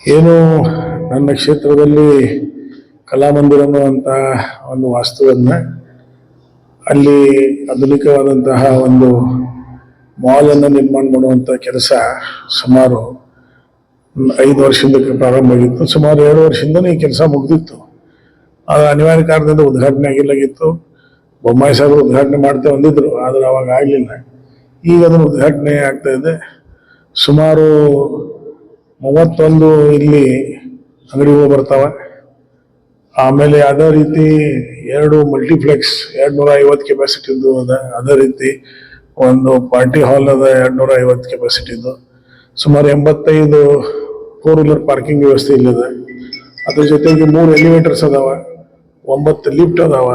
ಏನು ನನ್ನ ಕ್ಷೇತ್ರದಲ್ಲಿ ಕಲಾಮಂದಿರ ಅನ್ನುವಂಥ ಒಂದು ವಾಸ್ತುವನ್ನು, ಅಲ್ಲಿ ಆಧುನಿಕವಾದಂತಹ ಒಂದು ಮಾಲನ್ನು ನಿರ್ಮಾಣ ಮಾಡುವಂಥ ಕೆಲಸ ಸುಮಾರು ಐದು ವರ್ಷದಿಂದ ಪ್ರಾರಂಭ ಆಗಿತ್ತು. ಸುಮಾರು ಎರಡು ವರ್ಷದಿಂದ ಈ ಕೆಲಸ ಮುಗಿದಿತ್ತು. ಅದು ಅನಿವಾರ್ಯ ಕಾರಣದಿಂದ ಉದ್ಘಾಟನೆ ಆಗಿಲ್ಲಾಗಿತ್ತು ಬೊಮ್ಮಾಯಿ ಸಾಹೇಬರು ಉದ್ಘಾಟನೆ ಮಾಡ್ತೇವೆ ಅಂದಿದ್ರು ಆದರೆ ಅವಾಗ ಆಗಲಿಲ್ಲ. ಈಗ ಅದನ್ನು ಉದ್ಘಾಟನೆ ಆಗ್ತಾ ಇದೆ. ಸುಮಾರು ಮೂವತ್ತೊಂದು ಇಲ್ಲಿ ಅಂಗಡಿಗಳು ಬರ್ತಾವೆ. ಆಮೇಲೆ ಅದೇ ರೀತಿ ಎರಡು ಮಲ್ಟಿಪ್ಲೆಕ್ಸ್ ಎರಡು ನೂರ ಐವತ್ತು ಕೆಪಾಸಿಟಿದ್ದು ಅದ. ಅದೇ ರೀತಿ ಒಂದು ಪಾರ್ಟಿ ಹಾಲ್ ಅದ ಎರಡು ನೂರ ಐವತ್ತು ಕೆಪಾಸಿಟಿದ್ದು ಸುಮಾರು ಎಂಬತ್ತೈದು ಫೋರ್ ವೀಲರ್ ಪಾರ್ಕಿಂಗ್ ವ್ಯವಸ್ಥೆ ಇಲ್ಲಿದೆ ಅದ್ರ ಜೊತೆಗೆ ಮೂರು ಎಲಿವೇಟರ್ಸ್ ಅದಾವ. ಒಂಬತ್ತು ಲಿಫ್ಟ್ ಅದಾವ.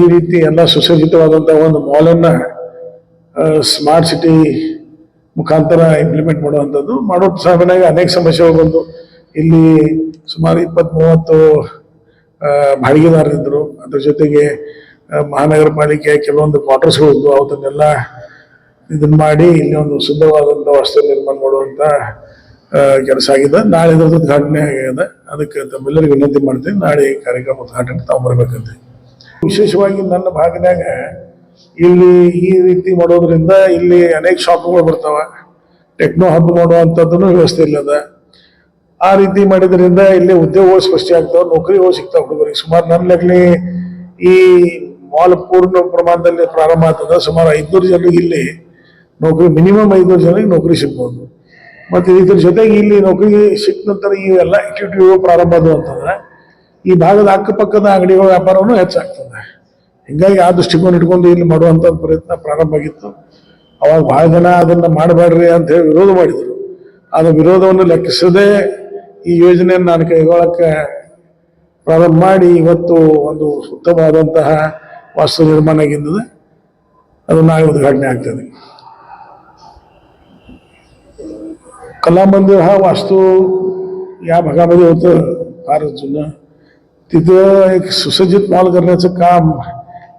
ಈ ರೀತಿ ಎಲ್ಲ ಸುಸಜ್ಜಿತವಾದಂಥ ಒಂದು ಮಾಲನ್ನು ಸ್ಮಾರ್ಟ್ ಸಿಟಿ ಮುಖಾಂತರ ಇಂಪ್ಲಿಮೆಂಟ್ ಮಾಡುವಂಥದ್ದು. ಮಾಡೋ ಸಾಮಾನ್ಯವಾಗಿ ಅನೇಕ ಸಮಸ್ಯೆಗಳು ಬಂದು, ಇಲ್ಲಿ ಸುಮಾರು ಇಪ್ಪತ್ತು ಮೂವತ್ತು ಬಾಡಿಗೆದಾರರಿದ್ದರು ಅದ್ರ ಜೊತೆಗೆ ಮಹಾನಗರ ಪಾಲಿಕೆ ಕೆಲವೊಂದು ಕ್ವಾರ್ಟರ್ಸ್ಗಳು ಇದ್ವು. ಅವತ್ತನ್ನೆಲ್ಲ ಇದನ್ನ ಮಾಡಿ ಇಲ್ಲಿ ಒಂದು ಶುದ್ಧವಾದಂಥ ವಸ್ತು ನಿರ್ಮಾಣ ಮಾಡುವಂಥ ಕೆಲಸ ಆಗಿದೆ. ನಾಳೆ ಇದ್ರದ್ದು ಉದ್ಘಾಟನೆ ಆಗಿದೆ. ಅದಕ್ಕೆ ತಮ್ಮೆಲ್ಲರಿಗೂ ವಿನಂತಿ ಮಾಡ್ತೀನಿ. ನಾಳೆ ಕಾರ್ಯಕ್ರಮ ಉದ್ಘಾಟನೆ ತಾವು ಬರ್ಬೇಕಂತ. ವಿಶೇಷವಾಗಿ ನನ್ನ ಭಾಗದಾಗ ಇಲ್ಲಿ ಈ ರೀತಿ ಮಾಡೋದ್ರಿಂದ ಇಲ್ಲಿ ಅನೇಕ ಶಾಪ್ಗಳು ಬರ್ತಾವ. ಟೆಕ್ನೋ ಹಬ್ ಮಾಡುವಂಥದ್ದು ವ್ಯವಸ್ಥೆ ಇಲ್ಲದ ಆ ರೀತಿ ಮಾಡಿದ್ರಿಂದ ಇಲ್ಲಿ ಉದ್ಯೋಗಗಳು ಆಗ್ತಾವ, ನೌಕರಿಗಳು ಸಿಗ್ತಾವೆ ಹುಡುಗರಿಗೆ. ಸುಮಾರು ನನ್ನ ಲೆಕ್ಕಲಿ ಈ ಮಾಲ್ ಪೂರ್ಣ ಪ್ರಮಾಣದಲ್ಲಿ ಪ್ರಾರಂಭ ಆಗ್ತದ. ಸುಮಾರು ಐದ್ನೂರು ಜನರಿಗೆ ಇಲ್ಲಿ ನೌಕರಿ, ಮಿನಿಮಮ್ ಐದ್ನೂರು ಜನರಿಗೆ ನೌಕರಿ ಸಿಗ್ಬೋದು. ಮತ್ತೆ ಇದ್ರ ಜೊತೆಗೆ ಇಲ್ಲಿ ನೌಕರಿ ಸಿಕ್ಕ ನಂತರ ಈ ಎಲ್ಲ ಆಕ್ಟಿವಿಟಿಗಳು ಪ್ರಾರಂಭ ಆದವು ಅಂತಂದ್ರೆ ಈ ಭಾಗದ ಅಕ್ಕಪಕ್ಕದ ಅಂಗಡಿಗಳ ವ್ಯಾಪಾರವನ್ನು ಹೆಚ್ಚಾಗ್ತದೆ. ಹಿಂಗಾಗಿ ಆ ದೃಷ್ಟಿಕೋನ ಇಟ್ಕೊಂಡು ಇಲ್ಲಿ ಮಾಡುವಂಥ ಪ್ರಯತ್ನ ಪ್ರಾರಂಭ ಆಗಿತ್ತು ಅವಾಗ ಬಹಳ ಜನ ಅದನ್ನ ಮಾಡಬೇಡ್ರಿ ಅಂತ ಹೇಳಿ ವಿರೋಧ ಮಾಡಿದರು ಅದು ವಿರೋಧವನ್ನು ಲೆಕ್ಕಿಸದೆ ಈ ಯೋಜನೆಯನ್ನು ನಾನು ಕೈಗೊಳ್ಳಕ್ಕೆ ಪ್ರಾರಂಭ ಮಾಡಿ ಇವತ್ತು ಒಂದು ಉತ್ತಮವಾದಂತಹ ವಾಸ್ತು ನಿರ್ಮಾಣ ಆಗಿದ್ದದೆ ಅದು ನಾಳೆ ಉದ್ಘಾಟನೆ ಆಗ್ತದೆ कला हा वास्तू या भागामध्ये होतं फार जुनं तिथं एक सुसज्जित मॉल करण्याचं काम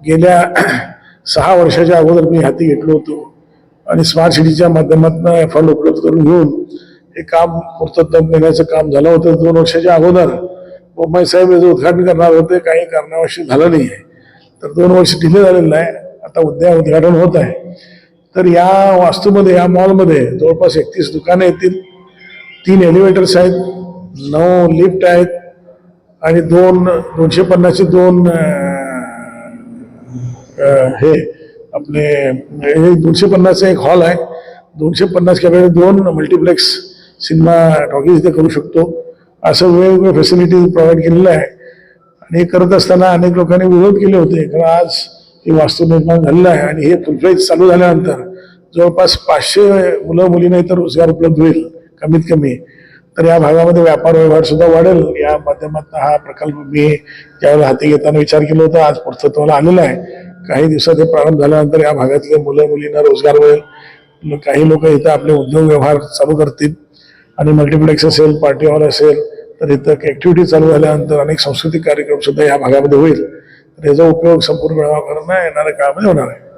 गेल्या सहा वर्षाच्या अगोदर मी हाती घेतलो होतो. आणि स्मार्ट सिटीच्या माध्यमातून फंड उपलब्ध करून घेऊन हे काम पूर्तत्व देण्याचं काम झालं होतं दोन वर्षाच्या अगोदर. बोम्माई साहेब याचं उद्घाटन करणार होते काही कारणावशी झालं नाही आहे तर दोन वर्ष डिले झालेलं आहे आता उद्या उद्घाटन होत आहे. तर या वास्तूमध्ये या मॉलमध्ये जवळपास एकतीस दुकानं येतील. तीन एलिव्हेटर्स आहेत नऊ लिफ्ट आहेत आणि दोन दोनशे पन्नासचे दोन हे आपले हे दोनशे पन्नासचा एक हॉल आहे. दोनशे पन्नास कॅमेरे दोन मल्टिप्लेक्स सिनेमा टॉकीज इथे करू शकतो. असं वेगवेगळ्या फॅसिलिटी प्रोव्हाइड केलेलं आहे आणि हे करत असताना अनेक लोकांनी विरोध केले होते. कारण आज हे वास्तू निर्माण झालेलं आहे आणि हे फुलफ्लेज चालू झाल्यानंतर जवळपास पाचशे मुलं मुलींना इथं रोजगार उपलब्ध होईल कमीत कमी. तर या भागामध्ये व्यापार व्यवहार सुद्धा वाढेल. या माध्यमातून हा प्रकल्प मी ज्यावेळेला हाती घेताना विचार केला होता आज पूर्तत्वाला आलेला आहे. काही दिवसात हे प्रारंभ झाल्यानंतर या भागातले मुलं मुलींना रोजगार मिळेल. काही लोक इथं आपले उद्योग व्यवहार चालू करतील. आणि मल्टिप्लेक्स असेल पार्टी हॉल असेल तर इथं ऍक्टिव्हिटी चालू झाल्यानंतर अनेक सांस्कृतिक कार्यक्रम सुद्धा या भागामध्ये होईल. तर याचा उपयोग संपूर्ण गावाकरांना येणाऱ्या काळामध्ये होणार आहे.